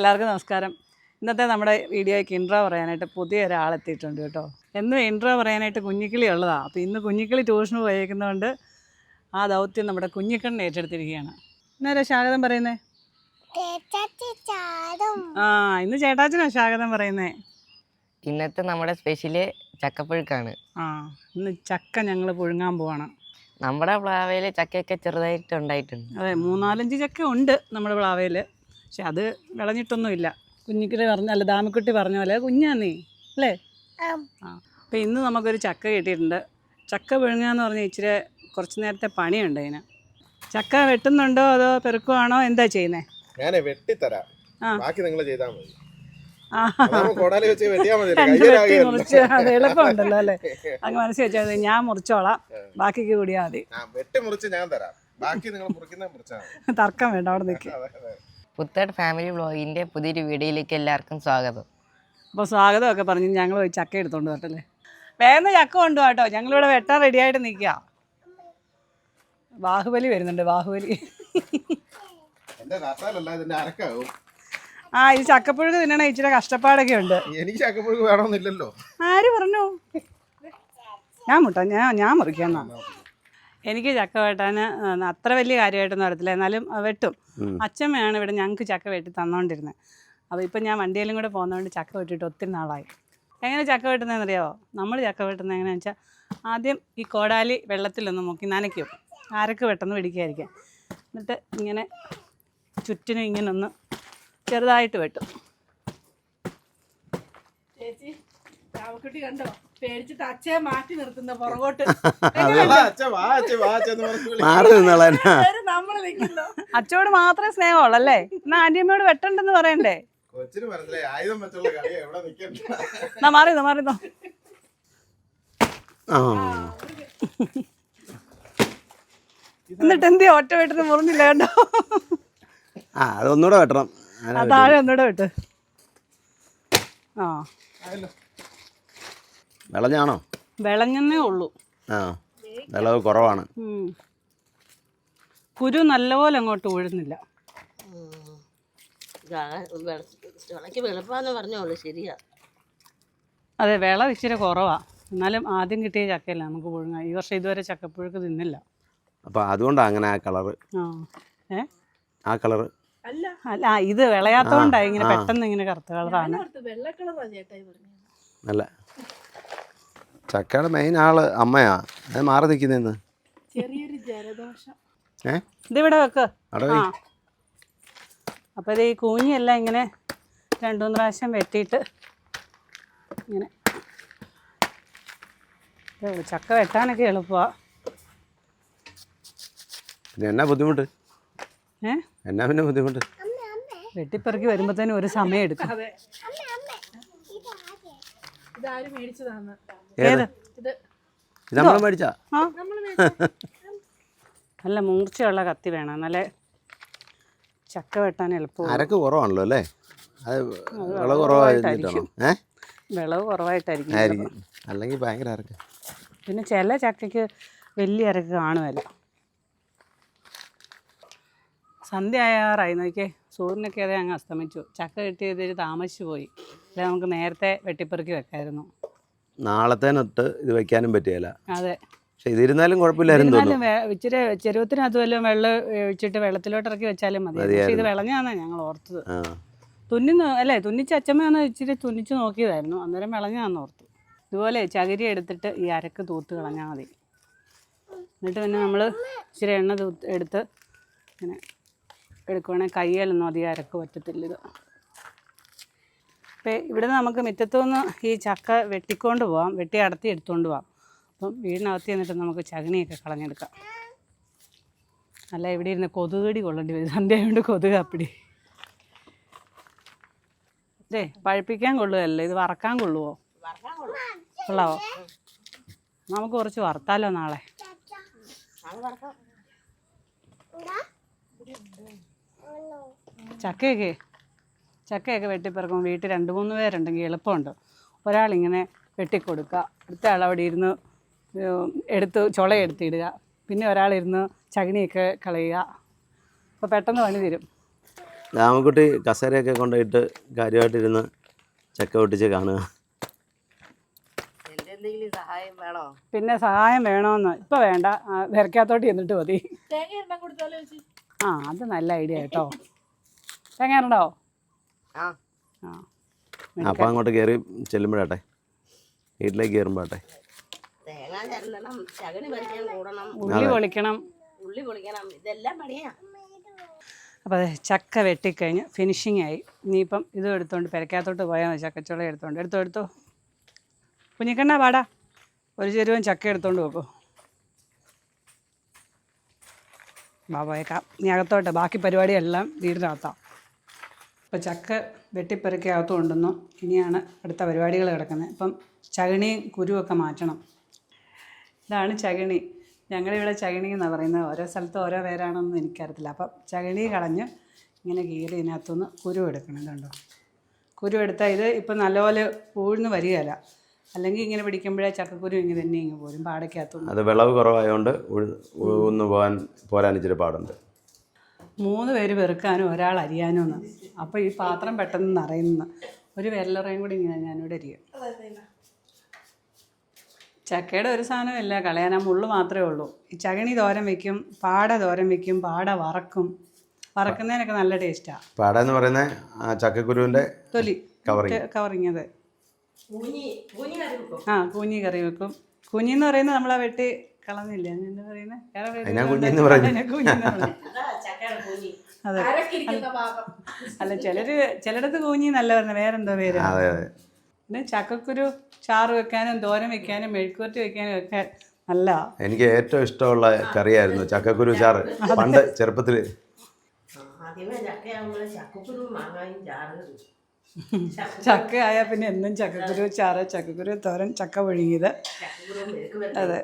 എല്ലാവർക്കും നമസ്കാരം. ഇന്നത്തെ നമ്മുടെ വീഡിയോയ്ക്ക് ഇൻട്രോ പറയാനായിട്ട് പുതിയ ഒരാളെത്തിയിട്ടുണ്ട് കേട്ടോ. എന്നും ഇൻട്രോ പറയാനായിട്ട് കുഞ്ഞിക്കിളി ഉള്ളതാണ് അപ്പോൾ ഇന്ന് കുഞ്ഞിക്കിളി ട്യൂഷന് പോയേക്കുന്നതുകൊണ്ട് ആ ദൗത്യം നമ്മുടെ കുഞ്ഞിക്കണ്ണൻ ഏറ്റെടുത്തിരിക്കുകയാണ്. ഇന്നേരം സ്വാഗതം പറയുന്നേ? ആ ഇന്ന് ചേട്ടാച്ചനാ സ്വാഗതം പറയുന്നേ? ഇന്നത്തെ നമ്മുടെ സ്പെഷ്യൽ ചക്കപ്പുഴുക്കാണ്. ആ ഇന്ന് ചക്ക ഞങ്ങൾ പുഴുങ്ങാൻ പോവാണ്. നമ്മുടെ പ്ലാവയിൽ ചക്കയൊക്കെ ചെറുതായിട്ട് ഉണ്ടായിട്ടുണ്ട്. അതെ മൂന്നാലഞ്ച് ചക്ക ഉണ്ട് നമ്മുടെ പ്ലാവയിൽ പക്ഷെ അത് വിളഞ്ഞിട്ടൊന്നുമില്ല. കുഞ്ഞിക്കുട്ടി പറഞ്ഞ അല്ല ദാമക്കുട്ടി പറഞ്ഞ പോലെ കുഞ്ഞാന്നേ അല്ലേ? ആ. അപ്പോൾ ഇന്ന് നമുക്കൊരു ചക്ക കിട്ടിയിട്ടുണ്ട്. ചക്ക വിഴുങ്ങാന്ന് പറഞ്ഞാൽ ഇച്ചിരി കുറച്ച് നേരത്തെ പണിയുണ്ട് അതിന്. ചക്ക വെട്ടുന്നുണ്ടോ അതോ പെറുക്കുവാണോ? എന്താ ചെയ്യുന്നേ? ഞാൻ വെട്ടിത്തരാം. ബാക്കി നിങ്ങൾ ചെയ്താൽ മതി. രണ്ട് വെട്ടി മുറിച്ച് അത് എളുപ്പമുണ്ടല്ലോ അല്ലേ? അങ്ങ് മനസ്സിൽ വെച്ചാൽ മതി. ഞാൻ മുറിച്ചോളാം. ബാക്കിക്ക് കൂടിയാൽ മതി. ആ വെട്ടി മുറിച്ച് ഞാൻ തരാം. ബാക്കി നിങ്ങൾ മുറിക്കുന്ന മുറിച്ചാൽ മതി. തർക്കം വേണ്ട അവിടെ നിൽക്കുക അതെ, അതെ. പുത്തേട് ഫാമിലി വ്ളോഗിന്റെ പുതിയൊരു വീഡിയോയിലേക്ക് എല്ലാവർക്കും സ്വാഗതം. അപ്പോൾ സ്വാഗതമൊക്കെ പറഞ്ഞ് ഞങ്ങൾ പോയി ചക്ക എടുത്തോണ്ട് വരട്ടല്ലേ? വേഗം ചക്ക കൊണ്ടു കേട്ടോ. ഞങ്ങളിവിടെ വെട്ടാൻ റെഡിയായിട്ട് നിൽക്കുക ബാഹുബലി വരുന്നുണ്ട് ബാഹുബലി. എന്റെ നട്ടാലല്ല ഇതിന്റെ അരക്കാവും. ആ ഈ ചക്കപ്പുഴുക്ക് തിന്നണ ഇച്ചിരി കഷ്ടപ്പാടൊക്കെ ഉണ്ട്. എനിക്ക് ചക്കപ്പുഴുക്ക് വേണമെന്നില്ലല്ലോ. ആര് പറഞ്ഞു? ഞാൻ മുട്ട ഞാൻ ഞാൻ മുറിക്കാന്നാ. എനിക്ക് ചക്ക വെട്ടാൻ അത്ര വലിയ കാര്യമായിട്ടൊന്നും അറിയത്തില്ല എന്നാലും വെട്ടും. അച്ഛമ്മയാണ് ഇവിടെ ഞങ്ങൾക്ക് ചക്ക വെട്ടി തന്നോണ്ടിരുന്നത് അപ്പോൾ ഇപ്പം ഞാൻ വണ്ടിയിലും കൂടെ പോകുന്നതുകൊണ്ട് ചക്ക വെട്ടിയിട്ട് ഒത്തിരി നാളായി. എങ്ങനെ ചക്ക വെട്ടുന്നതെന്ന് അറിയാമോ നമ്മൾ ചക്ക വെട്ടുന്നത് എങ്ങനെയാണെന്ന് വെച്ചാൽ ആദ്യം ഈ കോടാലി വെള്ളത്തിലൊന്ന് മുക്കി നനയ്ക്കും. ആരൊക്കെ പെട്ടെന്ന് പിടിക്കാതിരിക്കാൻ. എന്നിട്ട് ഇങ്ങനെ ചുറ്റിനും ഇങ്ങനെ ഒന്ന് ചെറുതായിട്ട് വെട്ടും. ചേച്ചി കണ്ടോ? പേടിച്ചിട്ട് അച്ഛയെ മാറ്റി നിർത്തുന്ന പുറകോട്ട്. മാറി നമ്മൾ നിൽക്കുന്നു? അച്ഛോട് മാത്രമേ സ്നേഹമുള്ളൂ അല്ലേ? എന്നാ ആന്റിയമ്മയോട് വെട്ടണ്ടെന്ന് പറയണ്ടേ? കൊച്ചിന് മനസ്സിലായി ആയുധം വെച്ചുള്ള കളിയാ എവിടെ നിൽക്കണ്ട. എന്നാ മാറിന്നോ മാറിന്നോ ആ. എന്നിട്ട് എന്തിയാ ഒറ്റ വെട്ടുന്ന മുറിഞ്ഞില്ല കേട്ടോ ആ അതൊന്നുകൂടെ വെട്ടണം. താഴെ ഒന്നുകൂടെ വെട്ട്. ആ. വിളഞ്ഞാണോ? വിളഞ്ഞെന്നേ ഉള്ളൂ. ആ വിളവ് കുറവാണ്. കുരു നല്ലപോലെ അങ്ങോട്ട് ഉഴുന്നില്ല. വിളക്ക് വെളുപ്പാന്ന് പറഞ്ഞോളൂ ശരിയാ. അതെ വിള ഇച്ചിരി കുറവാ. എന്നാലും ആദ്യം കിട്ടിയ ചക്കയല്ല നമുക്ക് പുഴുങ്ങാം ഈ വർഷം ഇതുവരെ ചക്കപ്പുഴുക്ക് തിന്നില്ല. അപ്പൊ അതുകൊണ്ടാണ് അങ്ങനെ ആ കളറ്? ആ കളർ കളറ്? അല്ല. അല്ല ഇത് വിളയാത്തോണ്ടായി ഇങ്ങനെ പെട്ടെന്ന് ഇങ്ങനെ കറുത്ത കളറാണ്. നല്ല ചക്കയുടെ മെയിൻ ആൾ അമ്മയാ. അത് മാറി നിൽക്കുന്നേന്ന് ചെറിയൊരു ജലദോഷം. ഏ? ഇതിവിടെ വെക്ക്. അവിടെ ആ. വെയ്. അപ്പോൾ ഇത് ഈ കൂഞ്ഞെല്ലാം ഇങ്ങനെ രണ്ടു മൂന്ന് പ്രാവശ്യം വെട്ടിയിട്ട് ഇങ്ങനെ. ചക്ക വെട്ടാനൊക്കെ എളുപ്പമാണ് പിന്നെ എന്നാ ബുദ്ധിമുട്ട്? ഏ? എന്നാ പിന്നെ ബുദ്ധിമുട്ട്? വെട്ടിപ്പെറുക്കി വരുമ്പോഴത്തേനും ഒരു സമയം എടുക്കും. ഏത്? ഇത്. നമ്മൾ മേടിച്ചാ? നല്ല മൂർച്ചയുള്ള കത്തി വേണം. നല്ല ചക്ക വെട്ടാൻ എളുപ്പം അരക്ക് കുറവാണല്ലോ അല്ലേ? അത് വിളവ് കുറവായിട്ടായിരിക്കും. കുറവായിരുന്നിട്ടാണോ ഏ? വിളവ് കുറവായിട്ടായിരിക്കും ആയിരിക്കും. അല്ലെങ്കിൽ ഭയങ്കര അരക്ക്. പിന്നെ ചില ചക്കയ്ക്ക് വലിയ അരക്ക് കാണുമല്ല സന്ധ്യ ആയാറായി. നോക്കിയേ സൂര്യനൊക്കെ അതേ അങ്ങ് അസ്തമിച്ചു. ചക്ക കിട്ടിയതിൽ താമസിച്ചു പോയി. അല്ലെ നമുക്ക് നേരത്തെ വെട്ടിപ്പെറുക്കി വെക്കായിരുന്നു. നാളത്തേനൊട്ട് ഇത് വെക്കാനും പറ്റിയല്ല അതെ. പക്ഷെ ഇതിരുന്നാലും കുഴപ്പമില്ലായിരുന്നു വേ- ഇച്ചിരി ചെരുവത്തിനകത്ത് വല്ലതും വെള്ളം ഒഴിച്ചിട്ട് വെള്ളത്തിലോട്ട് ഇറക്കി വെച്ചാലും മതി. പക്ഷേ ഇത്. വിളഞ്ഞാന്നാ ഞങ്ങൾ ഓർത്തത്. ആ. തുന്നിന്ന് അല്ലേ തുന്നിച്ച് അച്ചമ്മ ഒന്ന് ഇച്ചിരി തുന്നിച്ച് നോക്കിയതായിരുന്നു. അന്നേരം വിളഞ്ഞാന്ന് ഓർത്തു. ഇതുപോലെ ചകിരി എടുത്തിട്ട് ഈ അരക്ക് തൂത്ത് കളഞ്ഞാൽ മതി. എന്നിട്ട് പിന്നെ നമ്മൾ ഇച്ചിരി എണ്ണ തൂത്ത് എടുത്ത് ഇങ്ങനെ എടുക്കുവാണെങ്കിൽ കയ്യിലൊന്നും അധികം അരക്ക് പറ്റത്തില്ല ഇത്. അപ്പോൾ ഇവിടെ നമുക്ക് മുറ്റത്തുനിന്ന് ഈ ചക്ക വെട്ടിക്കൊണ്ട് പോവാം. വെട്ടി അടത്തി എടുത്തുകൊണ്ട് പോവാം. അപ്പം വീടിനകത്ത് ചെന്നിട്ട് നമുക്ക് ചകിണിയൊക്കെ കളഞ്ഞെടുക്കാം. അല്ല ഇവിടെ ഇരുന്ന് കൊതുകടി കൊള്ളേണ്ടി വരും. സന്ധ്യ കൊണ്ട് കൊതുക് അപ്പിടി. ഇതേ പഴുപ്പിക്കാൻ കൊള്ളുകയല്ലേ? ഇത് വറക്കാൻ കൊള്ളുവോ? കൊള്ളാവോ? നമുക്ക് കുറച്ച് വറുത്താലോ നാളെ? ചക്കയൊക്കെ? ചക്കയൊക്കെ വെട്ടിപ്പിറക്കുമ്പോൾ വീട്ടിൽ രണ്ട് മൂന്ന് പേരുണ്ടെങ്കിൽ എളുപ്പമുണ്ട്. ഒരാളിങ്ങനെ വെട്ടിക്കൊടുക്കുക. അടുത്ത ആൾ അവിടെ ഇരുന്ന് എടുത്ത് ചുളയെടുത്തിടുക പിന്നെ ഒരാളിരുന്ന് ചകിനിയൊക്കെ കളയുക. അപ്പോൾ പെട്ടെന്ന് പണി തരും. രാമക്കുട്ടി കസേരയൊക്കെ കൊണ്ടുപോയിട്ട് കാര്യമായിട്ടിരുന്ന് ചക്ക ഒട്ടിച്ച് കാണുക. എന്റെ എന്തെങ്കിലും സഹായം വേണോ? പിന്നെ സഹായം വേണമെന്ന് ഇപ്പൊ വേണ്ട. വിരക്കാത്തോട്ട് ചെന്നിട്ട് മതി. ആ അത് നല്ല ഐഡിയ കേട്ടോ. തേങ്ങ ആ അപ്പം അങ്ങോട്ട് കയറി ചെല്ലുമ്പോഴാട്ടെ? വീട്ടിലേക്ക് ഉള്ളി പൊളിക്കണം. ഉള്ളി പൊളിക്കണം. ഇതെല്ലാം പണിയാ. അപ്പോൾ അതെ ചക്ക വെട്ടിക്കഴിഞ്ഞ് ഫിനിഷിംഗ് ആയി. ഇനിയിപ്പം ഇതും എടുത്തോണ്ട് പെരക്കകത്തോട്ട് പോയാൽ മതി. ചക്കച്ചുള എടുത്തോണ്ട്. എടുത്തോ എടുത്തോ. കുഞ്ഞിക്കണ്ണ പാടാ ഒരു ചെരുവൻ ചക്ക എടുത്തോണ്ട് പോക്കോ. ബാബോയേക്കാം ഇനി അകത്തോട്ട്. ബാക്കി പരിപാടിയെല്ലാം വീടിനകത്താം. ഇപ്പോൾ ചക്ക വെട്ടിപ്പെറുക്കി അകത്ത് ഇനിയാണ് അടുത്ത പരിപാടികൾ കിടക്കുന്നത്. ഇപ്പം ചകിണിയും കുരുവൊക്കെ മാറ്റണം. ഇതാണ് ചകിണി. ഞങ്ങളുടെ ഇവിടെ ചകിണി എന്നാണ് പറയുന്നത്. ഓരോ സ്ഥലത്ത് ഓരോ പേരാണെന്ന് എനിക്കറിയത്തില്ല. അപ്പം ചകിണി കളഞ്ഞ് ഇങ്ങനെ കീറി ഇതിനകത്തുനിന്ന് കുരു എടുക്കണം ഇതുണ്ടോ കുരു എടുത്താൽ ഇത് ഇപ്പം നല്ലപോലെ പൂഴ്ന്ന് വരികയില്ല. അല്ലെങ്കിൽ ഇങ്ങനെ പിടിക്കുമ്പോഴേ ചക്കക്കുരു ഇങ്ങനെ തന്നെ ഇങ്ങ് പോരും. പാടയ്ക്കകത്തുനിന്ന്. അത് വിളവ് കുറവായതുകൊണ്ട് ഒന്ന് പോകാൻ പോരാൻ പാടുണ്ട്. മൂന്ന് പേര് വെറുക്കാനും ഒരാൾ അരിയാനും എന്ന്. അപ്പോൾ ഈ പാത്രം പെട്ടെന്ന് നിറയുന്നു ഒരു വിരലറയും കൂടി ഇങ്ങനെ ഞാനിവിടെ അരിയും. ചക്കയുടെ ഒരു സാധനമില്ല കളയാൻ. ആ മുള്ളു മാത്രമേ ഉള്ളൂ. ഈ ചകണി തോരൻ വെക്കും പാട തോരൻ വെക്കും പാട വറക്കും. വറക്കുന്നതിനൊക്കെ നല്ല ടേസ്റ്റാണ് പാട എന്ന് പറയുന്നത് ചക്കക്കുരുവിന്റെ തൊലി കവറിങ്. വെക്കും. ആ കൂഞ്ഞി കറി വെക്കും. കുഞ്ഞി എന്ന് പറയുന്നത് നമ്മളാ വെട്ടി കളഞ്ഞില്ല? എന്താ പറയുന്നത് അതാ. അല്ല. ചിലര് ചിലടത്ത് കൂഞ്ഞി നല്ല പറഞ്ഞ വേറെന്തോ പേര്? അതെ അതെ. പിന്നെ ചക്കക്കുരു ചാറ് വെക്കാനും തോരൻ വെക്കാനും മെഴുക്കുവരട്ടി വെക്കാനും ഒക്കെ നല്ല. എനിക്ക് ഏറ്റവും ഇഷ്ടമുള്ള കറിയായിരുന്നു ചക്കക്കുരു ചാറ്. പണ്ട് ചെറുപ്പത്തിൽ ആദ്യമേ ചക്കയാകുമ്പോൾ ചക്കക്കുരു മാങ്ങായും ചാറ് ചക്ക ആയാൽ പിന്നെ എന്നും ചക്കക്കുരു ചാറ് ചക്കക്കുരു തോരൻ ചക്ക പുഴുങ്ങിയത്. അതെ.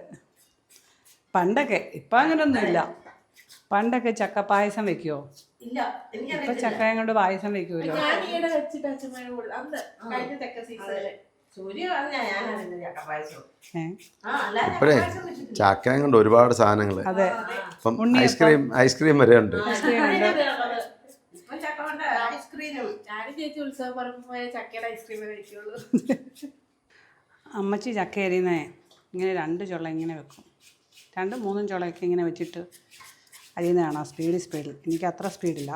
പണ്ടൊക്കെ ഇപ്പം അങ്ങനൊന്നുമില്ല. പണ്ടൊക്കെ ചക്ക പായസം വെക്കുവോ? ഇല്ല ഇപ്പൊ ചക്കയും കൊണ്ട് പായസം വെക്കൂലോ അല്ല ഇപ്പോഴേ ചക്കപ്പായസം വെച്ചിട്ടില്ല. ചക്കയും കൊണ്ട് ഒരുപാട് സാധനങ്ങൾ ഇപ്പം ഐസ്ക്രീം ഐസ്ക്രീം വരെ ഉണ്ട്. ചക്ക കൊണ്ട് ഐസ്ക്രീമും. ഞാനും ചേച്ചി ഉത്സവ പറമ്പ് പോയ ചക്കയുടെ ഐസ്ക്രീം അമ്മച്ചി ചക്ക അരിയുന്നേ ഇങ്ങനെ രണ്ട് ചുള ഇങ്ങനെ വെക്കും. രണ്ടും മൂന്നും ചുളയൊക്കെ ഇങ്ങനെ വെച്ചിട്ട് അരിയുന്ന സ്പീഡ് സ്പീഡിൽ എനിക്ക് അത്ര സ്പീഡില്ല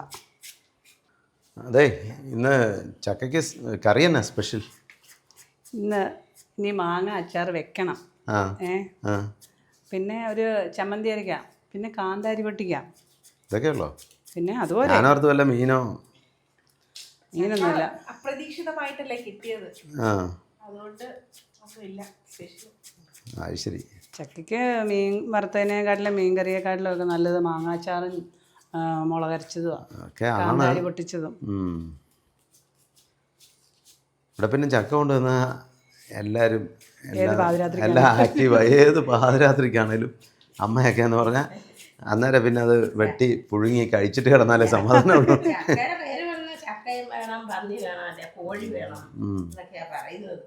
അതെ ഇന്ന് ചക്കയ്ക്ക് കറി തന്നെ സ്പെഷ്യൽ ഇന്ന് ഇനി മാങ്ങ അച്ചാർ വെക്കണം. ആ ഏ? പിന്നെ ഒരു ചമ്മന്തി അരയ്ക്കാം പിന്നെ കാന്താരി പൊട്ടിക്കാം. ഇതൊക്കെ ഉള്ളോ പിന്നെ അതുപോലെ. ഞാനോർത്ത് വല്ല മീനോ? മീനൊന്നുമില്ല. അപ്രതീക്ഷിതമായിട്ടല്ലേ കിട്ടിയത്. ആ. അതുകൊണ്ട് ഒന്നുമില്ല. സ്പെഷ്യൽ അത് ശരി ചക്കയ്ക്ക് മീൻ വറുത്തതിനെക്കാട്ടിലും മീൻ കറിയെക്കാട്ടിലും ഒക്കെ നല്ലത് മാങ്ങാച്ചാറും മുളകരച്ചതും മുളകരച്ചതുമാണ് പൊട്ടിച്ചതും. ഇവിടെ പിന്നെ ചക്ക കൊണ്ടുവന്ന എല്ലാവരും എല്ലാ ആക്റ്റീവാണ് ഏത് പാതിരാത്രിക്കാണേലും അമ്മയൊക്കെ എന്ന് പറഞ്ഞാൽ അന്നേരം പിന്നെ അത് വെട്ടി പുഴുങ്ങി കഴിച്ചിട്ട് കിടന്നാലേ സമാധാനമുള്ളൂ. ചക്കയും വേണം പന്നി വേണം കോഴി വേണം എന്നൊക്കെയാണ് എന്നൊക്കെയാ പറയുന്നത്.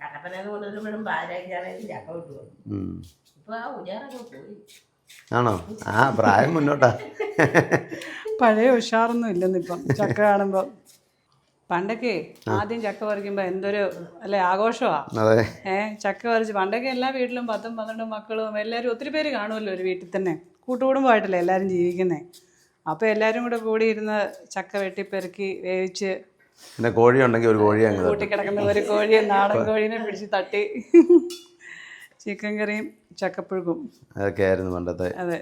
ഉം, കട്ടപ്പനന്ന് കൊണ്ടുവരുമ്പോഴും പാലാക്കിയാണെങ്കിലും ചക്ക കിട്ടുമോ ഉം. ഇപ്പൊ ആ ഉജാറൊക്കെ പോയി. ആണോ? ആ പ്രായം മുന്നോട്ടാ. പഴയ ഉഷാറൊന്നും ഇല്ലെന്നിപ്പം ചക്ക കാണുമ്പോൾ പണ്ടൊക്കെ ആദ്യം ചക്ക പറിക്കുമ്പോൾ എന്തൊരു അല്ലെ ആഘോഷമാണ് അതെ. ഏ ചക്ക പറിച്ച് പണ്ടൊക്കെ എല്ലാ വീട്ടിലും പത്തും പന്ത്രണ്ടും മക്കളും എല്ലാരും ഒത്തിരി പേര് കാണുമല്ലോ ഒരു വീട്ടിൽ തന്നെ. കൂട്ടുകുടുംബമായിട്ടല്ലേ എല്ലാരും ജീവിക്കുന്നത് അപ്പോൾ എല്ലാവരും കൂടെ കൂടി ഇരുന്ന് ചക്ക വെട്ടിപ്പെറുക്കി വേവിച്ച് പിന്നെ കോഴി ഉണ്ടെങ്കിൽ ഒരു കോഴി അങ്ങ്. കൂട്ടിക്കിടക്കുന്ന ഒരു കോഴിയെ നാടൻ കോഴീനെ പിടിച്ച് തട്ടി. ചിക്കൻ കറിയും ചക്കപ്പുഴുക്കും. അതൊക്കെ ആയിരുന്നു പണ്ടത്തെ. അതെ.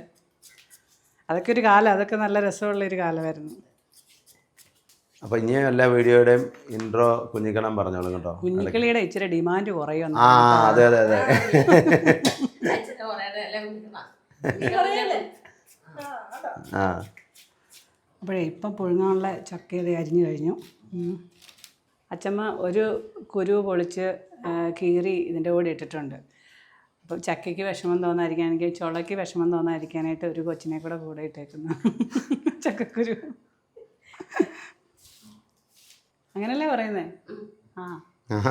അതൊക്കെ ഒരു കാലം അതൊക്കെ നല്ല രസമുള്ള ഒരു കാലമായിരുന്നു. അപ്പൊ ഇനി എല്ലാ വീഡിയോയുടെയും ഇൻട്രോ കുഞ്ഞിക്കണം പറഞ്ഞോളും കേട്ടോ. കുഞ്ഞിക്കിളിയുടെ ഇച്ചിരി ഡിമാൻഡ് കുറയുമെന്ന് ആ അതെ അതെ അതെ. ആ. അപ്പോഴേ ഇപ്പം പുഴുങ്ങാനുള്ള ചക്കയുടെ അരിഞ്ഞു കഴിഞ്ഞു. അച്ചമ്മ ഒരു കുരു പൊളിച്ച് കീറി ഇതിന്റെ കൂടെ ഇട്ടിട്ടുണ്ട്. അപ്പോൾ ചക്കയ്ക്ക് വിഷമം തോന്നാതിരിക്കാൻ എനിക്ക് ചുളയ്ക്ക് വിഷമം തോന്നാതിരിക്കാനായിട്ട് ഒരു കൊച്ചിനെ കൂടെ കൂടെ ഇട്ടേക്കുന്നു. ചക്കക്കുരു. അങ്ങനല്ലേ പറയുന്നേ? ആ.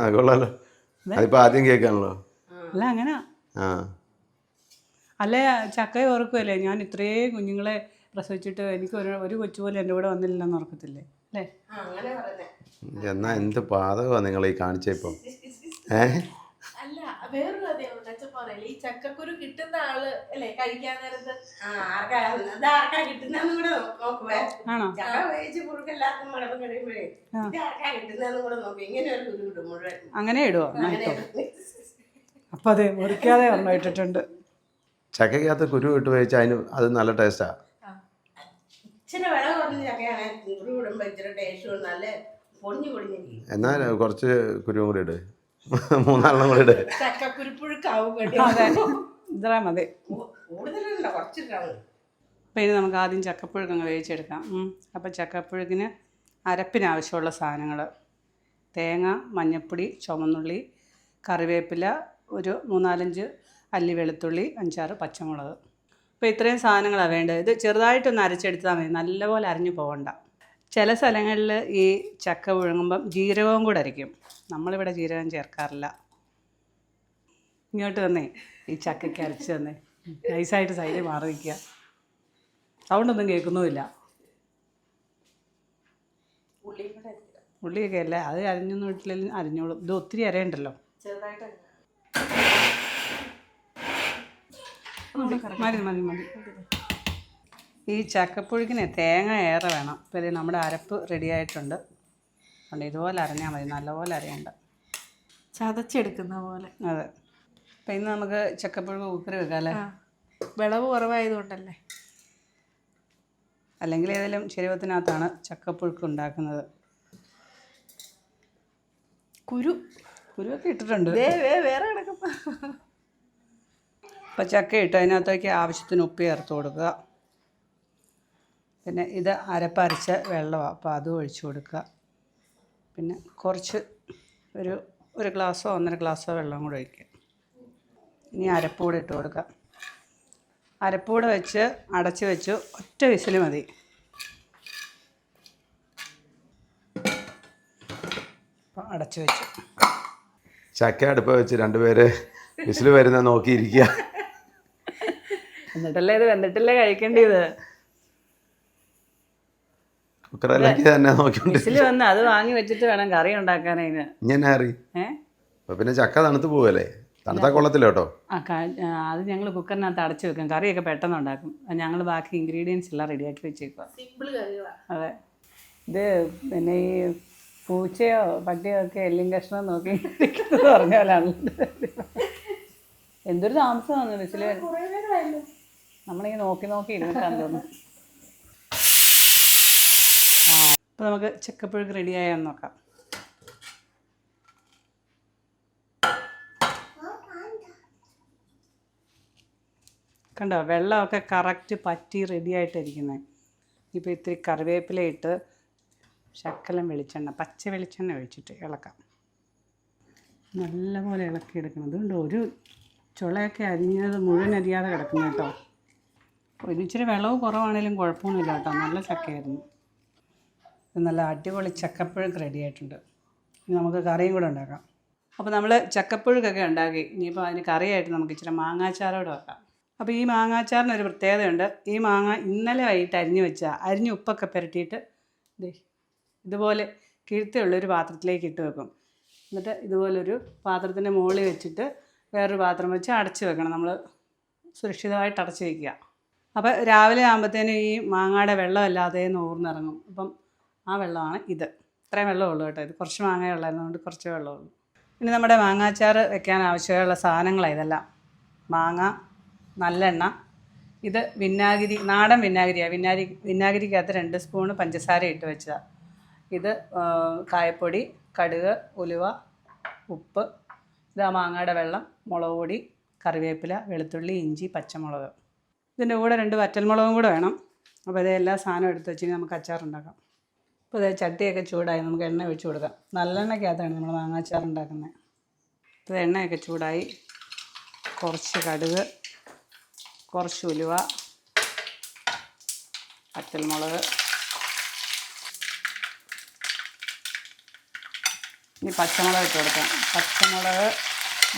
കൊള്ളാലോ. ആദ്യം കേൾക്കാണല്ലോ. അല്ല അങ്ങനെ. അല്ലേ ചക്ക ഓർക്കുമല്ലേ ഞാൻ ഇത്രയും കുഞ്ഞുങ്ങളെ പ്രസവിച്ചിട്ട് എനിക്ക് ഒരു ഒരു കൊച്ചു പോലും എന്റെ കൂടെ വന്നില്ലെന്ന് ഓർക്കത്തില്ലേ? എന്നാ എന്ത് പാതകമാണ് നിങ്ങൾ ഈ കാണിച്ച ഇപ്പം? ഏ? അല്ല വേറൊരു കഥയുണ്ട് അച്ഛൻ പറയല്ലേ ഈ ചക്കക്കുരു കിട്ടുന്ന ആൾ അല്ലേ കഴിക്കാൻ നേരത്ത്? ആ ആർക്കാ ഇത് ആർക്കാ കിട്ടുന്നതെന്ന് കൂടെ നോ- നോക്കുവേ. ആണോ? ചക്ക കുറുക്കെല്ലാത്തും കഴിയുമ്പോഴേ. ഇത് ആർക്കാ കിട്ടുന്നതെന്ന് കൂടെ നോക്കി. ഇങ്ങനെ ഒരു കുരു കിട്ടും മുഴുവൻ. അങ്ങനെ ഇടുവോ? അപ്പൊ അതെ മുറിക്കാതെ ഒരെണ്ണം ഇട്ടിട്ടുണ്ട്. ചക്കയ്ക്കകത്ത് കുരു ഇട്ട് വെച്ചാൽ അതിന് അത് നല്ല ടേസ്റ്റാണ് ഇച്ചിരി വില കുറഞ്ഞ ചക്കയാണ് കുരു ഇടുമ്പോ ഇച്ചിരി ടേസ്റ്റ് നല്ല പൊടിഞ്ഞു പൊടിഞ്ഞിരിക്കും എന്നാൽ കുറച്ച് കുരുവും കൂടി ഇട്. മൂന്നാലെണ്ണം കൂടി ഇട്. ചക്കക്കുരുപ്പുഴുക്കാവും കേട്ടോ. അതെ. ഇത്ര മതി. കൂടുതലുണ്ടോ അപ്പോൾ ഇനി നമുക്ക് ആദ്യം ചക്കപ്പുഴുക്ക് അങ്ങ് വേവിച്ചെടുക്കാം. അപ്പം അപ്പോൾ ചക്കപ്പുഴുക്കിന് അരപ്പിനാവശ്യമുള്ള സാധനങ്ങൾ തേങ്ങ മഞ്ഞൾപ്പൊടി ചുമന്നുള്ളി കറിവേപ്പില ഒരു മൂന്നാലഞ്ച് അല്ലി വെളുത്തുള്ളി അഞ്ചാറ് പച്ചമുളക്. അപ്പോൾ ഇത്രയും സാധനങ്ങളാണ് വേണ്ടത്. ഇത് ചെറുതായിട്ടൊന്ന് അരച്ചെടുത്താൽ മതി. നല്ലപോലെ അരഞ്ഞു പോകണ്ട ചില സ്ഥലങ്ങളിൽ ഈ ചക്ക പുഴുങ്ങുമ്പം ജീരകവും കൂടെ അരയ്ക്കും. നമ്മളിവിടെ ജീരകം ചേർക്കാറില്ല. ഇങ്ങോട്ട് വന്നേ. ഈ ചക്കയ്ക്ക് അരച്ച് തന്നേ നൈസായിട്ട് സൈഡിൽ മാറി നിൽക്കുക. സൗണ്ടൊന്നും കേൾക്കുന്നുമില്ല. ഉള്ളിയൊക്കെ അല്ലേ? അത് അരിഞ്ഞൊന്നും ഇട്ടില്ലെങ്കിൽ അരിഞ്ഞോളും. ഇത് ഒത്തിരി അരയുണ്ടല്ലോ? ചെറുതായിട്ട് മതി മതി മതി ഈ ചക്കപ്പുഴുക്കിന് തേങ്ങ ഏറെ വേണം. പിന്നെ നമ്മുടെ അരപ്പ് റെഡി ആയിട്ടുണ്ട്. അതുകൊണ്ട് ഇതുപോലെ അരഞ്ഞാൽ മതി നല്ലപോലെ അരയണ്ട. ചതച്ചെടുക്കുന്ന പോലെ. അതെ. അപ്പം ഇന്ന് നമുക്ക് ചക്കപ്പുഴുക്ക് കുക്കറി വെക്കാം അല്ലേ? വിളവ് കുറവായതുകൊണ്ടല്ലേ? അല്ലെങ്കിൽ ഏതെങ്കിലും ചെരുവത്തിനകത്താണ് ചക്കപ്പുഴുക്ക് ഉണ്ടാക്കുന്നത്. കുരു. കുരുവൊക്കെ ഇട്ടിട്ടുണ്ട്. വേറെ കിടക്കും അപ്പോൾ ചക്ക ഇട്ട് അതിനകത്തേക്ക് ആവശ്യത്തിന് ഉപ്പ് ചേർത്ത് കൊടുക്കുക. പിന്നെ ഇത് അരപ്പരച്ച വെള്ളമാണ് അപ്പോൾ അതും ഒഴിച്ചു കൊടുക്കുക. പിന്നെ കുറച്ച് ഒരു ഒരു ഗ്ലാസ്സോ ഒന്നര ഗ്ലാസ്സോ വെള്ളം കൂടെ ഒഴിക്കുക. ഇനി അരപ്പൂടെ ഇട്ട് കൊടുക്കുക. അരപ്പൂടെ വെച്ച് അടച്ച് വെച്ച് ഒറ്റ വിസിൽ മതി. അടച്ച് വെച്ചു. ചക്ക അടുപ്പ് വെച്ച് രണ്ടുപേര് വിസിൽ വരുന്ന നോക്കിയിരിക്കുക. എന്നിട്ടല്ലേ ഇത് വന്നിട്ടല്ലേ കഴിക്കേണ്ടത്? വന്ന് അത് വാങ്ങി വെച്ചിട്ട് വേണം കറി അറി ഏ? പിന്നെ ചക്ക തണുത്ത് പോവല്ലേ? തണുത്താ കൊള്ളത്തില്ല കേട്ടോ. അത് ഞങ്ങൾ കുക്കറിനകത്ത് അടച്ചു വെക്കും. കറിയൊക്കെ പെട്ടെന്ന് ഉണ്ടാക്കും. ഞങ്ങൾ ബാക്കി ഇൻഗ്രീഡിയൻസ് എല്ലാം റെഡിയാക്കി വെച്ചേക്കുക അതെ. ഇത് പിന്നെ ഈ പൂച്ചയോ പട്ടിയോ ഒക്കെ എല്ലും കഷ്ണം നോക്കി പറഞ്ഞ പോലാണ് എന്തൊരു താമസമാണ് വിസിൽ നമ്മളിങ്ങനെ നോക്കി നോക്കി ഇരുന്നിട്ടാന്ന് തോന്നുന്നു അപ്പോൾ നമുക്ക് ചക്കപ്പുഴുക്ക് റെഡിയായെന്ന് നോക്കാം. കണ്ടോ വെള്ളമൊക്കെ കറക്റ്റ് പറ്റി റെഡി ആയിട്ടിരിക്കുന്നത് ഇപ്പോൾ ഇത്തിരി കറിവേപ്പില ഇട്ട് ശക്കലം വെളിച്ചെണ്ണ പച്ച വെളിച്ചെണ്ണ ഒഴിച്ചിട്ട് ഇളക്കാം. നല്ലപോലെ ഇളക്കി എടുക്കുന്നത് അതുകൊണ്ട് ഒരു ചുളയൊക്കെ അരിഞ്ഞത് മുഴുവൻ അരിയാതെ കിടക്കുന്നു കേട്ടോ. ഒരു ഇച്ചിരി വിളവ് കുറവാണേലും കുഴപ്പമൊന്നുമില്ല കേട്ടോ. നല്ല ചക്കയായിരുന്നു. ഇത് നല്ല അടിപൊളി ചക്കപ്പുഴക്ക് റെഡി ആയിട്ടുണ്ട്. ഇനി നമുക്ക് കറിയും കൂടെ ഉണ്ടാക്കാം. അപ്പോൾ നമ്മൾ ചക്കപ്പുഴുക്കൊക്കെ ഉണ്ടാക്കി. ഇനിയിപ്പോൾ അതിന് കറിയായിട്ട് നമുക്ക് ഇച്ചിരി മാങ്ങാച്ചാറോടെ വെക്കാം. അപ്പോൾ ഈ മാങ്ങാച്ചാറിനൊരു പ്രത്യേകതയുണ്ട്. ഈ മാങ്ങ ഇന്നലെ വൈകിട്ട് അരിഞ്ഞു വെച്ചാൽ അരിഞ്ഞ് ഉപ്പൊക്കെ പുരട്ടിയിട്ട് ഇതുപോലെ കിഴുത്തുള്ളൊരു പാത്രത്തിലേക്ക് ഇട്ട് വെക്കും. എന്നിട്ട് ഇതുപോലൊരു പാത്രത്തിന്റെ മുകളിൽ വെച്ചിട്ട് വേറൊരു പാത്രം വെച്ച് അടച്ച് വെക്കണം. നമ്മൾ സുരക്ഷിതമായിട്ട് അടച്ച് വയ്ക്കുക അപ്പോൾ രാവിലെ ആകുമ്പോഴത്തേനും ഈ മാങ്ങയുടെ വെള്ളമല്ലാതെ നൂർന്നിറങ്ങും. അപ്പം ആ വെള്ളമാണ് ഇത്. ഇത്രയും വെള്ളമേ ഉള്ളൂ കേട്ടോ. ഇത് കുറച്ച് മാങ്ങ ഉള്ളതുകൊണ്ട് കുറച്ച് വെള്ളമുള്ളൂ. ഇനി നമ്മുടെ മാങ്ങാച്ചാർ വെക്കാൻ ആവശ്യമുള്ള സാധനങ്ങളാണ് ഇതെല്ലാം. മാങ്ങ നല്ലെണ്ണ. ഇത് വിന്നാഗിരി നാടൻ വിന്നാഗിരിയാണ് വിന്നാഗിരി വിന്നാഗിരിക്കകത്ത് രണ്ട് സ്പൂണ് പഞ്ചസാര ഇട്ട് വെച്ചതാണ് ഇത് കായപ്പൊടി കടുക് ഉലുവ ഉപ്പ്. ഇതാ മാങ്ങയുടെ വെള്ളം മുളക് പൊടി കറിവേപ്പില വെളുത്തുള്ളി ഇഞ്ചി പച്ചമുളക്. ഇതിന്റെ കൂടെ രണ്ട് വറ്റൽമുളകും കൂടെ വേണം. അപ്പോൾ ഇതേ എല്ലാ സാധനവും എടുത്ത് വെച്ച് നമുക്ക് അച്ചാറുണ്ടാക്കാം. അപ്പോൾ ഇതേ ചട്ടിയൊക്കെ ചൂടായി. നമുക്ക് എണ്ണ ഒഴിച്ച് കൊടുക്കാം. നല്ലെണ്ണയ്ക്കകത്താണ് നമ്മൾ മാങ്ങാച്ചാർ ഉണ്ടാക്കുന്നത്. ഇത് എണ്ണയൊക്കെ ചൂടായി. കുറച്ച് കടുക് കുറച്ച് ഉലുവ വറ്റൽമുളക്. ഇനി പച്ചമുളക് ഇട്ട് കൊടുക്കാം. പച്ചമുളക്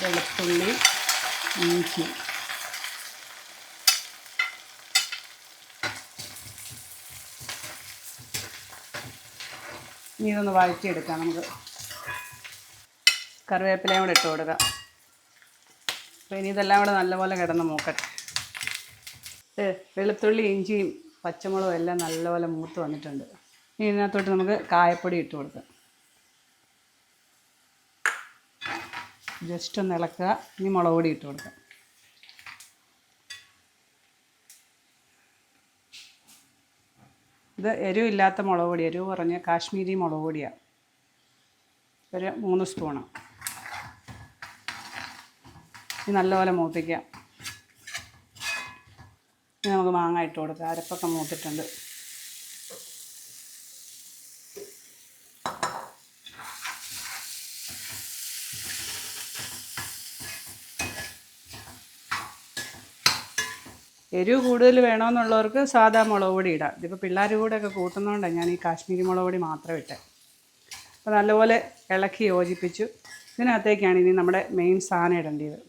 വെളുത്തുള്ളി ഇഞ്ചി. ഇനി ഇതൊന്ന് വഴറ്റിയെടുക്കാം നമുക്ക്. കറിവേപ്പിലയും കൂടെ ഇട്ട് കൊടുക്കാം. അപ്പോൾ ഇനി ഇതെല്ലാം കൂടെ നല്ലപോലെ കിടന്ന് മൂക്കട്ടെ. വെളുത്തുള്ളി ഇഞ്ചിയും പച്ചമുളകും എല്ലാം നല്ലപോലെ മൂത്ത് വന്നിട്ടുണ്ട്. ഇനി ഇതിനകത്തോട്ട് നമുക്ക് കായപ്പൊടി ഇട്ട് കൊടുക്കാം. ജസ്റ്റ് ഒന്ന് ഇളക്കുക. ഇനി മുളക് പൊടി ഇട്ട് കൊടുക്കാം. ഇത് എരിവില്ലാത്ത മുളക് പൊടി എരിവ് കുറഞ്ഞ കാശ്മീരി മുളക് പൊടിയാണ് ഒരു മൂന്ന് സ്പൂണ്. ഇത് നല്ലപോലെ മൂപ്പിക്കാം. ഇനി നമുക്ക് മാങ്ങ ഇട്ട് കൊടുക്കാം. അരപ്പൊക്കെ മൂത്തിട്ടുണ്ട്. എരിവ് കൂടുതൽ വേണമെന്നുള്ളവർക്ക് സാധാ മുളക് പൊടി ഇടാം. ഇതിപ്പോൾ പിള്ളേർ കൂടെയൊക്കെ കൂട്ടുന്നതുകൊണ്ടാണ് ഞാൻ ഈ കാശ്മീരി മുളക് പൊടി മാത്രം ഇട്ടേ. അപ്പോൾ നല്ലപോലെ ഇളക്കി യോജിപ്പിച്ചു. ഇതിനകത്തേക്കാണ് ഇനി നമ്മുടെ മെയിൻ സാധനം ഇടേണ്ടത്.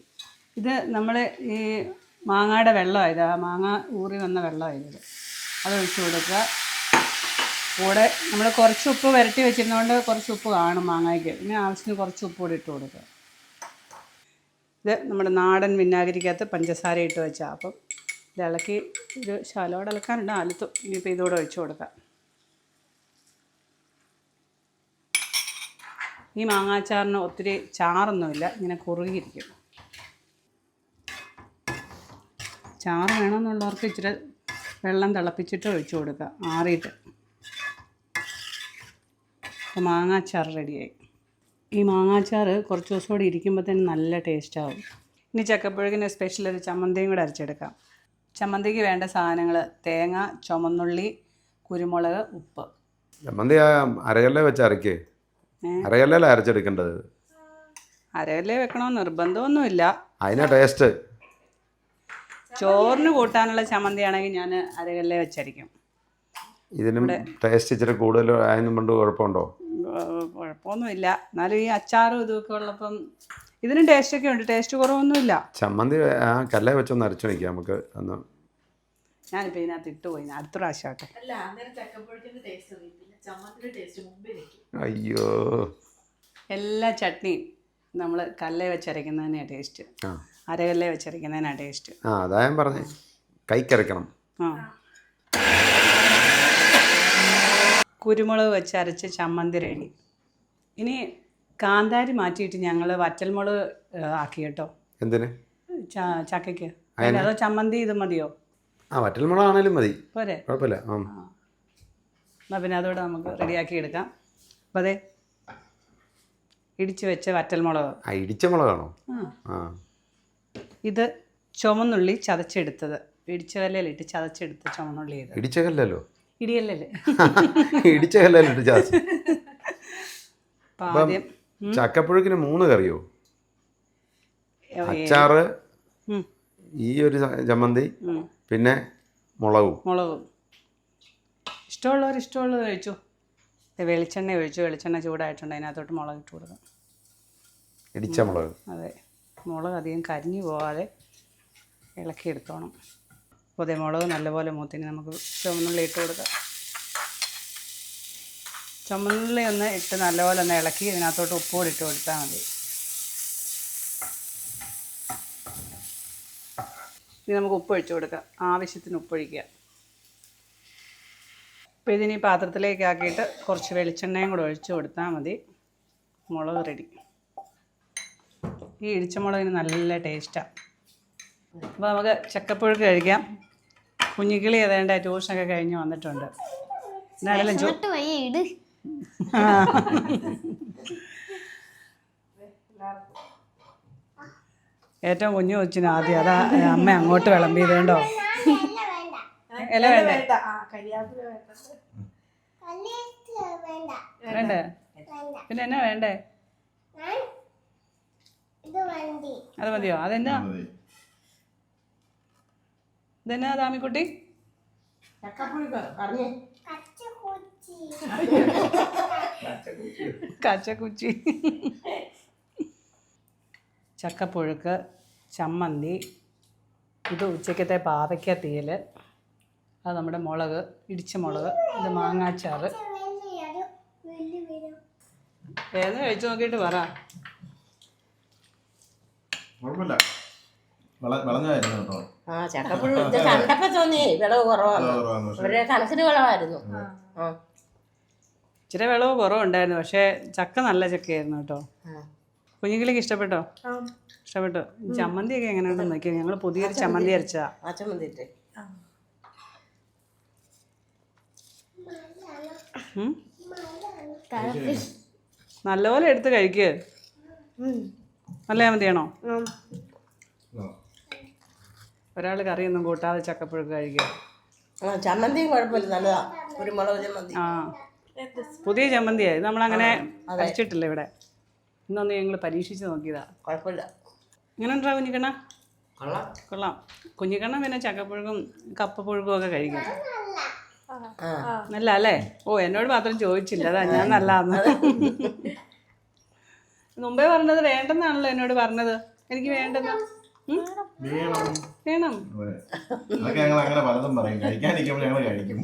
ഇത് നമ്മൾ ഈ മാങ്ങയുടെ വെള്ളമായത്. ആ മാങ്ങ ഊറി വന്ന വെള്ളമായത് അതൊഴിച്ച് കൊടുക്കുക. കൂടെ നമ്മൾ കുറച്ച് ഉപ്പ് വരട്ടി വെച്ചിരുന്നതുകൊണ്ട് കുറച്ച് ഉപ്പ് കാണും മാങ്ങയ്ക്ക്. പിന്നെ ആവശ്യത്തിന് കുറച്ച് ഉപ്പ് കൂടി ഇട്ട് കൊടുക്കുക. ഇത് നമ്മുടെ നാടൻ വിനാഗിരിക്കകത്ത് പഞ്ചസാര ഇട്ട് വെച്ചാൽ അപ്പം ഇളക്കി ഒരു ശാലോടെ ഇളക്കാനുണ്ട് ആലത്തും ഇനിയിപ്പോൾ ഇതുകൂടെ ഒഴിച്ചു കൊടുക്കാം. ഈ മാങ്ങാച്ചാറിന് ഒത്തിരി ചാറൊന്നുമില്ല. ഇങ്ങനെ കുറുകിയിരിക്കും. ചാറ് വേണമെന്നുള്ളവർക്ക് ഇച്ചിരി വെള്ളം തിളപ്പിച്ചിട്ട് ഒഴിച്ചു കൊടുക്കുക ആറിയിട്ട്. അപ്പോൾ മാങ്ങാച്ചാർ റെഡിയായി. ഈ മാങ്ങാച്ചാറ് കുറച്ച് ദിവസം കൂടി ഇരിക്കുമ്പോൾ തന്നെ നല്ല ടേസ്റ്റാവും. ഇനി ചക്കപ്പുഴകിന് സ്പെഷ്യൽ ഒരു ചമ്മന്തിയും കൂടെ അരച്ചെടുക്കാം. ചമ്മന്തിക്ക് വേണ്ട സാധനങ്ങൾ തേങ്ങ ചുമന്നുള്ളി കുരുമുളക് ഉപ്പ്. ചമ്മന്തി അരയല്ലേ അരകല്ലേ വെച്ച് അരക്കേ അരകല്ലേ അരച്ചെടുക്കേണ്ടത്? അരയല്ലേ വെക്കണോ നിർബന്ധമൊന്നുമില്ല. അതിനാ ടേസ്റ്റ് ചോറിന് കൂട്ടാനുള്ള ചമ്മന്തിയാണെങ്കിൽ ഞാൻ അരകല്ലേ വെച്ചരിക്കും. ഇതിനും ടേസ്റ്റ് ഇച്ചിരി കൂടുതൽ അതിനും കൊണ്ട് കുഴപ്പമുണ്ടോ? കുഴപ്പമൊന്നുമില്ല. എന്നാലും ഈ അച്ചാറും ഇതൊക്കെ ഉള്ളപ്പം ഇതിനും ടേസ്റ്റ് ഒക്കെ ഉണ്ട്. ടേസ്റ്റ് കുറവൊന്നുമില്ല. ചമ്മന്തി ആ കല്ലേ വെച്ചൊന്ന് അരച്ചു വയ്ക്കാം നമുക്ക്. ഒന്ന്. ഞാനിപ്പോൾ ഇതിനകത്ത് ഇട്ടു പോയി. അടുത്ത പ്രാവശ്യം ആട്ടെ അയ്യോ. എല്ലാ ചട്നിയും നമ്മൾ കല്ലേ വെച്ചരയ്ക്കുന്നതിനാ ടേസ്റ്റ് അരകല്ലേ വെച്ചരയ്ക്കുന്നതിനാ ടേസ്റ്റ് ആ അതാ ഞാൻ പറഞ്ഞേ. കൈക്കരയ്ക്കണം. ആ. കുരുമുളക് വെച്ച് അരച്ച് ചമ്മന്തി റെഡി ഇനി കാന്താരി മാറ്റിയിട്ട് ഞങ്ങൾ വറ്റൽമുളക് ആക്കി കേട്ടോ. എന്തിന്? ചക്കയ്ക്ക്. അതോ ചമ്മന്തി ഇത് മതിയോ? ആ വറ്റൽമുളക് ആണെങ്കിലും മതി. പോരെ. കുഴപ്പമില്ല. എന്നാൽ പിന്നെ അതോടെ നമുക്ക് റെഡിയാക്കി എടുക്കാം. അപ്പോൾ അതെ ഇടിച്ചു വെച്ച വറ്റൽമുളക്. ആ ഇടിച്ച മുളകാണോ? ആ. ഇത് ചുമന്നുള്ളി ചതച്ചെടുത്തത്. ഇടിച്ച കല്ലയിലിട്ട് ചതച്ചെടുത്ത ചുമന്നുള്ളി ഇടിച്ച കല്ലല്ലോ? ഇടിയല്ലേ ഇടിച്ച കല്ലല്ലോ അപ്പം ആദ്യം ചക്കപ്പുഴുക്കിന് മൂന്ന് കറിയോ? അച്ചാറ് ഈ ഒരു ചമ്മന്തി പിന്നെ മുളകും. മുളകും. ഇഷ്ടമുള്ളവർ ഇഷ്ടമുള്ളത് കഴിച്ചു? വെളിച്ചെണ്ണ ഒഴിച്ചു വെളിച്ചെണ്ണ ചൂടായിട്ടുണ്ട് അതിനകത്തോട്ട് മുളക് ഇട്ട് കൊടുക്കാം. ഇടിച്ച മുളക്. അതെ. മുളക് അധികം കരിഞ്ഞു പോവാതെ ഇളക്കിയെടുത്തോണം. എടുത്തോണം പുതിയ മുളക് നല്ലപോലെ മൂത്തിന് നമുക്ക് ചുവന്നുള്ളി ഇട്ട് കൊടുക്കാം. ചുമന്നുള്ളി ഒന്ന് ഇട്ട് നല്ലപോലെ ഒന്ന് ഇളക്കി ഇതിനകത്തോട്ട് ഉപ്പ് കൂടി ഇട്ട് കൊടുത്താൽ മതി. ഇനി നമുക്ക് ഉപ്പ് ഒഴിച്ച് കൊടുക്കാം. ആവശ്യത്തിന് ഉപ്പൊഴിക്കുക അപ്പോൾ ഇതിനി പാത്രത്തിലേക്ക് ആക്കിയിട്ട് കുറച്ച് വെളിച്ചെണ്ണയും കൂടെ ഒഴിച്ചു കൊടുത്താൽ മതി. മുളക് റെഡി ഈ ഇടിച്ചമുളകിന് നല്ല ടേസ്റ്റാണ് അപ്പോൾ നമുക്ക് ചക്കപ്പുഴുക്ക് കഴിക്കാം. കുഞ്ഞിക്കിളി ഏതാണ്ട് ട്യൂഷനൊക്കെ കഴിഞ്ഞ് വന്നിട്ടുണ്ട്. എന്നാലും ഏറ്റവും കുഞ്ഞു കൊച്ചിന് ആദ്യം അതാ അമ്മ അങ്ങോട്ട് വിളമ്പിയത് കണ്ടോ ഇല വേണ്ടേ? വേണ്ട. ആ കരിയാപ്പില വേണ്ട. കല്ലേറ്റ് വേണ്ട? വേണ്ടേ വേണ്ട പിന്നെ എന്നാ വണ്ടി? അത് മതിയോ? അതെന്നാ? ഇതെന്നാ ദാമിക്കുട്ടി? കച്ചക്കുച്ചി. ചക്കപ്പുഴുക്ക് ചമ്മന്തി ഇത് ഉച്ചക്കത്തെ പാവയ്ക്ക തീയൽ അത് നമ്മുടെ മുളക് ഇടിച്ച മുളക് ഇത് മാങ്ങാച്ചാറ്. വലിയ കഴിച്ചു നോക്കിയിട്ട് പറ. കുഴപ്പമില്ല. വള- വളഞ്ഞായിരുന്നു കേട്ടോ. ആ ചക്കപ്പുഴു ഇത് കണ്ടപ്പോ തോന്നി. വിളവ് കുറവാണ്. അവരുടെ കണക്കിന് വിളവായിരുന്നു. ആ. ഇച്ചിരി വിളവ് കുറവുണ്ടായിരുന്നു പക്ഷേ ചക്ക നല്ല ചക്കയായിരുന്നു കേട്ടോ. ആ. കുഞ്ഞുങ്ങളിക്ക് ഇഷ്ടപ്പെട്ടോ? ഇഷ്ടപ്പെട്ടു? ചമ്മന്തിയൊക്കെ എങ്ങനെയുണ്ടെന്ന് നോക്കിയാൽ ഞങ്ങൾ പുതിയൊരു ചമ്മന്തി അരച്ചാ ചമ്മന്തി വന്നിട്ട് ഉം? നല്ലപോലെ എടുത്ത് കഴിക്ക്. നല്ല ചമ്മന്തിയാണോ. ഒരാൾ കറിയൊന്നും കൂട്ടാതെ ചക്കപ്പുഴുക്ക് കഴിക്കുക ചമ്മന്തി ചമ്മന്തിയും കുഴപ്പമില്ല നല്ലതാ. കുരുമുളക് ചമ്മന്തി. ആ. പുതിയ ചമ്മന്തിയായി നമ്മളങ്ങനെ കഴിച്ചിട്ടില്ല ഇവിടെ. ഇന്നൊന്ന് ഞങ്ങൾ പരീക്ഷിച്ച് നോക്കിയതാ. കുഴപ്പമില്ല. ഇങ്ങനെ ഉണ്ടാ കുഞ്ഞിക്കണ്ണ? കൊള്ളാം. കുഞ്ഞിക്കണ്ണ പിന്നെ ചക്കപ്പുഴുക്കും കപ്പപ്പുഴുക്കും ഒക്കെ കഴിക്കും. നല്ല അല്ലേ ഓ എന്നോട് മാത്രം ചോദിച്ചില്ല. അതാ ഞാൻ നല്ല മുമ്പേ പറഞ്ഞത് വേണ്ടെന്നാണല്ലോ എന്നോട് പറഞ്ഞത്. എനിക്ക് വേണ്ടെന്ന്. വേണം. വേണം. അതൊക്കെ ഞങ്ങൾ അങ്ങനെ പലതും പറയും. കഴിക്കാനിരിക്കുമ്പോൾ ഞങ്ങൾ കഴിക്കും.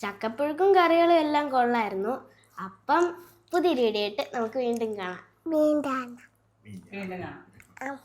ചക്കപ്പുഴുക്കും കറികളും എല്ലാം കൊള്ളായിരുന്നു. അപ്പം പുതിയ വീഡിയോ ആയിട്ട് നമുക്ക് വീണ്ടും കാണാം. വീണ്ടാണ് വീണ്ടും കാണാം.